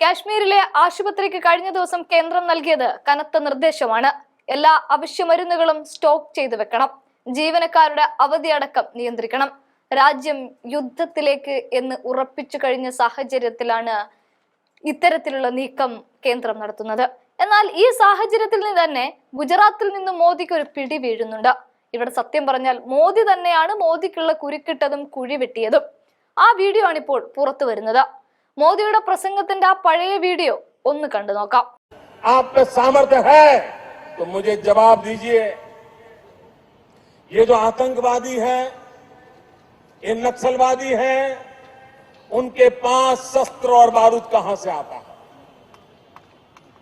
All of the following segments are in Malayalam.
കാശ്മീരിലെ ആശുപത്രിക്ക് കഴിഞ്ഞ ദിവസം കേന്ദ്രം നൽകിയത് കനത്ത നിർദ്ദേശമാണ്. എല്ലാ അവശ്യ മരുന്നുകളും സ്റ്റോക്ക് ചെയ്തു വെക്കണം. ജീവനക്കാരുടെ അവധിയടക്കം നിയന്ത്രിക്കണം. രാജ്യം യുദ്ധത്തിലേക്ക് എന്ന് ഉറപ്പിച്ചു കഴിഞ്ഞ സാഹചര്യത്തിലാണ് ഇത്തരത്തിലുള്ള നീക്കം കേന്ദ്രം നടത്തുന്നത്. എന്നാൽ ഈ സാഹചര്യത്തിൽ നിന്ന് തന്നെ ഗുജറാത്തിൽ നിന്ന് മോദിക്ക് ഒരു പിടി വീഴുന്നുണ്ട്. ഇവിടെ സത്യം പറഞ്ഞാൽ മോദി തന്നെയാണ് മോദിക്കുള്ള കുരുക്കിട്ടതും കുഴി വെട്ടിയതും ആ വീഡിയോ ആണ് ഇപ്പോൾ പുറത്തു വരുന്നത്. മോദിയുടെ പ്രസംഗത്തിന്റെ ആ പഴയ വീഡിയോ ഒന്ന് കണ്ടു നോക്കാം आप में सामर्थ्य है तो मुझे जवाब दीजिए ये जो आतंकवादी हैं ये नक्सलवादी हैं उनके पास शस्त्र और बारूद कहां से आता है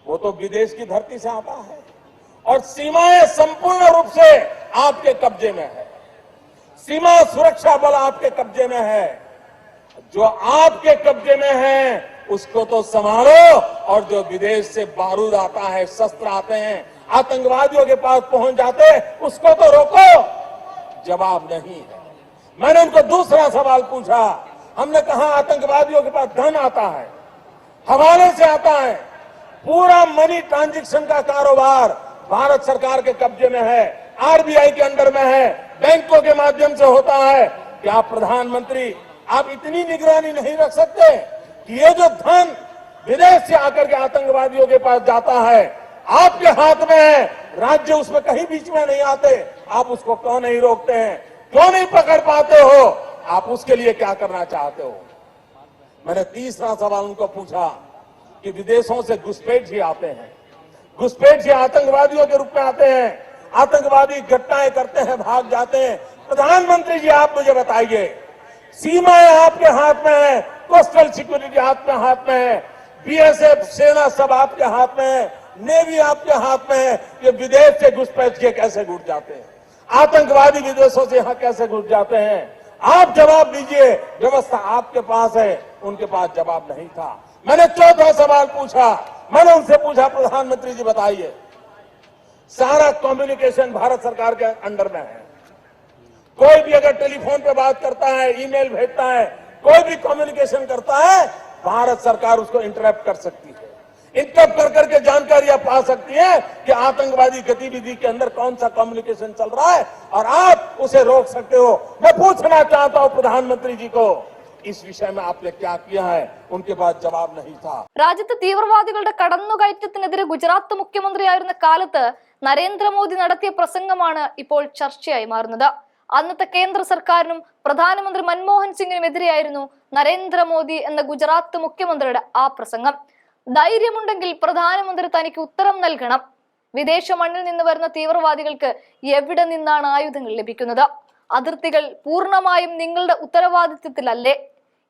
वो तो विदेश की धरती से आता है और सीमाएं संपूर्ण रूप से आपके कब्जे में है सीमा सुरक्षा बल आपके कब्जे में है जो आपके कब्जे में है, उसको तो संभालो और जो विदेश से बारूद आता है, शस्त्र आते हैं, आतंकवादियों के पास पहुँच जाते, उसको तो रोको। जवाब नहीं है। मैंने उनको दूसरा सवाल पूछा, हमने कहा, आतंकवादियों के पास धन आता है, हवाले से आता है, पूरा मनी ट्रांजेक्शन का कारोबार भारत सरकार के कब्जे में है, आरबीआई के अंडर में है, बैंकों के माध्यम से होता है। क्या प्रधानमंत्री आप इतनी निगरानी नहीं रख सकते कि ये जो धन विदेश से आकर के आतंकवादियों के पास जाता है, आपके हाथ में है, राज्य उसमें कहीं बीच में नहीं आते, आप उसको क्यों नहीं रोकते हैं? क्यों नहीं पकड़ पाते हो? आप उसके लिए क्या करना चाहते हो? मैंने तीसरा सवाल उनको पूछा कि विदेशों से घुसपैठ ही आते हैं। घुसपैठ ही आतंकवादियों के रूप में आते हैं। आतंकवादी घटनाएँ करते हैं, भाग जाते हैं। प्रधानमंत्री जी, आप मुझे बताइए सीमाएँ आपके हाथ में है, कोस्टल सिक्योरिटी आपके हाथ में है, बीएसएफ सेना सब आपके हाथ में है, नेवी आपके हाथ में है, ये विदेश से घुसपैठ के कैसे घुट जाते हैं? आतंकवादी विदेशों से यहाँ कैसे घुस जाते हैं? आप जवाब दीजिए, व्यवस्था आपके पास है, उनके पास जवाब नहीं था। मैंने चौथा सवाल पूछा, मैंने उनसे पूछा, प्रधानमंत्री जी बताइए, सारा कम्युनिकेशन भारत सरकार के अंडर में है। कोई भी अगर टेलीफोन पे बात करता है ईमेल भेजता है कोई भी कम्युनिकेशन करता है भारत सरकार उसको इंटरप्ट कर सकती है इंटरप्ट कर करके जानकारियां पा सकती है कि आतंकवादी गतिविधि के अंदर कौन सा कम्युनिकेशन चल रहा है और आप उसे रोक सकते हो मैं पूछना चाहता हूं प्रधानमंत्री जी को इस विषय में आपने क्या किया है उनके पास जवाब नहीं था രാജ്യത്ത് തീവ്രവാദികളുടെ കടന്നുകയറ്റത്തിനെതിരെ ഗുജറാത്ത് മുഖ്യമന്ത്രിയായിരുന്ന കാലത്ത് നരേന്ദ്രമോദി നടത്തിയ പ്രസംഗമാണ് ഇപ്പോൾ ചർച്ചയായി മാറുന്നത് അന്നത്തെ കേന്ദ്ര സർക്കാരിനും പ്രധാനമന്ത്രി മൻമോഹൻ സിംഗിനും എതിരെയായിരുന്നു നരേന്ദ്രമോദി എന്ന ഗുജറാത്ത് മുഖ്യമന്ത്രിയുടെ ആ പ്രസംഗം. ധൈര്യമുണ്ടെങ്കിൽ പ്രധാനമന്ത്രി തനിക്ക് ഉത്തരം നൽകണം. വിദേശ മണ്ണിൽ നിന്ന് വരുന്ന തീവ്രവാദികൾക്ക് എവിടെ നിന്നാണ് ആയുധങ്ങൾ ലഭിക്കുന്നത്? അതിർത്തികൾ പൂർണമായും നിങ്ങളുടെ ഉത്തരവാദിത്വത്തിലല്ലേ?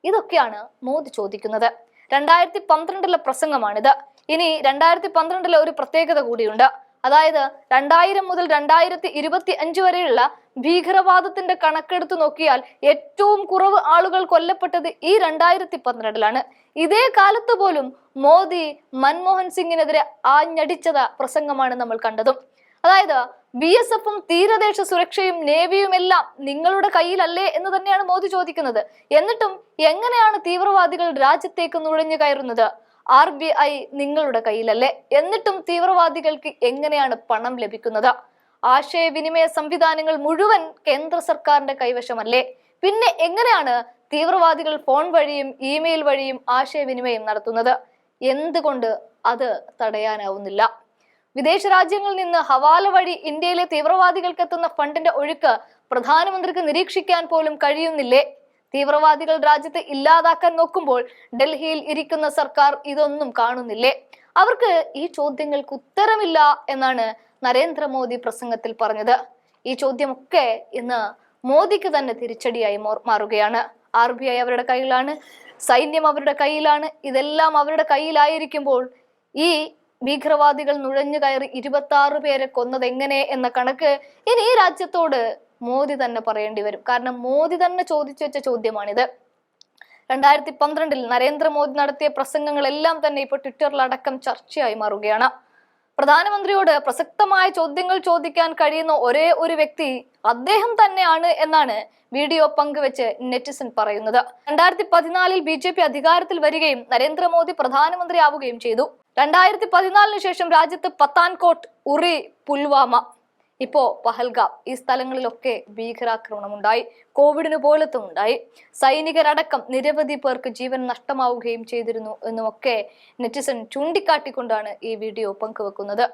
ഇതൊക്കെയാണ് മോദി ചോദിക്കുന്നത്. രണ്ടായിരത്തി പന്ത്രണ്ടിലെ പ്രസംഗമാണിത്. ഇനി രണ്ടായിരത്തി പന്ത്രണ്ടിലെ ഒരു പ്രത്യേകത കൂടിയുണ്ട്. അതായത് രണ്ടായിരം മുതൽ രണ്ടായിരത്തി ഇരുപത്തി അഞ്ച് വരെയുള്ള ഭീകരവാദത്തിന്റെ കണക്കെടുത്ത് നോക്കിയാൽ ഏറ്റവും കുറവ് ആളുകൾ കൊല്ലപ്പെട്ടത് ഈ രണ്ടായിരത്തി പന്ത്രണ്ടിലാണ് ഇതേ കാലത്ത് പോലും മോദി മൻമോഹൻ സിംഗിനെതിരെ ആഞ്ഞടിച്ചത പ്രസംഗമാണ് നമ്മൾ കണ്ടതും. അതായത് ബി എസ് എഫും തീരദേശ സുരക്ഷയും നേവിയും എല്ലാം നിങ്ങളുടെ കയ്യിലല്ലേ എന്ന് തന്നെയാണ് മോദി ചോദിക്കുന്നത്. എന്നിട്ടും എങ്ങനെയാണ് തീവ്രവാദികൾ രാജ്യത്തേക്ക് നുഴഞ്ഞു കയറുന്നത്? ആർ ബി ഐ നിങ്ങളുടെ കയ്യിലല്ലേ? എന്നിട്ടും തീവ്രവാദികൾക്ക് എങ്ങനെയാണ് പണം ലഭിക്കുന്നത്? ആശയവിനിമയ സംവിധാനങ്ങൾ മുഴുവൻ കേന്ദ്ര സർക്കാരിന്റെ കൈവശമല്ലേ? പിന്നെ എങ്ങനെയാണ് തീവ്രവാദികൾ ഫോൺ വഴിയും ഇമെയിൽ വഴിയും ആശയവിനിമയം നടത്തുന്നത്? എന്തുകൊണ്ട് അത് തടയാനാവുന്നില്ല? വിദേശ രാജ്യങ്ങളിൽ നിന്ന് ഹവാല വഴി ഇന്ത്യയിലെ തീവ്രവാദികൾക്ക് എത്തുന്ന ഫണ്ടിന്റെ ഒഴുക്ക് പ്രധാനമന്ത്രിക്ക് നിരീക്ഷിക്കാൻ പോലും കഴിയുന്നില്ലേ? തീവ്രവാദികൾ രാജ്യത്ത് ഇല്ലാതാക്കാൻ നോക്കുമ്പോൾ ഡൽഹിയിൽ ഇരിക്കുന്ന സർക്കാർ ഇതൊന്നും കാണുന്നില്ലേ? അവർക്ക് ഈ ചോദ്യങ്ങൾക്ക് ഉത്തരമില്ല എന്നാണ് നരേന്ദ്രമോദി പ്രസംഗത്തിൽ പറഞ്ഞത്. ഈ ചോദ്യമൊക്കെ ഇന്ന് മോദിക്ക് തന്നെ തിരിച്ചടിയായി മാറുകയാണ്. ആർ ബി ഐ അവരുടെ കയ്യിലാണ് സൈന്യം അവരുടെ കയ്യിലാണ്. ഇതെല്ലാം അവരുടെ കയ്യിലായിരിക്കുമ്പോൾ ഈ ഭീകരവാദികൾ നുഴഞ്ഞു കയറി ഇരുപത്തി ആറ് പേരെ കൊന്നത് എങ്ങനെ എന്ന കണക്ക് ഇനി ഈ രാജ്യത്തോട് മോദി തന്നെ പറയേണ്ടി വരും. കാരണം മോദി തന്നെ ചോദിച്ചു വെച്ച ചോദ്യമാണിത്. രണ്ടായിരത്തി പന്ത്രണ്ടിൽ നരേന്ദ്രമോദി നടത്തിയ പ്രസംഗങ്ങളെല്ലാം തന്നെ ഇപ്പോൾ ട്വിറ്ററിലടക്കം ചർച്ചയായി മാറുകയാണ്. പ്രധാനമന്ത്രിയോട് പ്രസക്തമായ ചോദ്യങ്ങൾ ചോദിക്കാൻ കഴിയുന്ന ഒരേ ഒരു വ്യക്തി അദ്ദേഹം തന്നെയാണ് എന്നാണ് വീഡിയോ പങ്കുവെച്ച് നെറ്റിസൺ പറയുന്നത്. രണ്ടായിരത്തി പതിനാലിൽ ബി ജെ പി അധികാരത്തിൽ വരികയും നരേന്ദ്രമോദി പ്രധാനമന്ത്രിയാവുകയും ചെയ്തു. രണ്ടായിരത്തി പതിനാലിന് ശേഷം രാജ്യത്ത് പത്താൻകോട്ട് ഉറി പുൽവാമ ഇപ്പോ പഹൽഗാം ഈ സ്ഥലങ്ങളിലൊക്കെ ഭീകരാക്രമണമുണ്ടായി കോവിഡിന് പോലത്തും ഉണ്ടായി സൈനികരടക്കം നിരവധി പേർക്ക് ജീവൻ നഷ്ടമാവുകയും ചെയ്തിരുന്നു എന്നുമൊക്കെ നെറ്റിസൺ ചൂണ്ടിക്കാട്ടിക്കൊണ്ടാണ് ഈ വീഡിയോ പങ്കുവെക്കുന്നത്.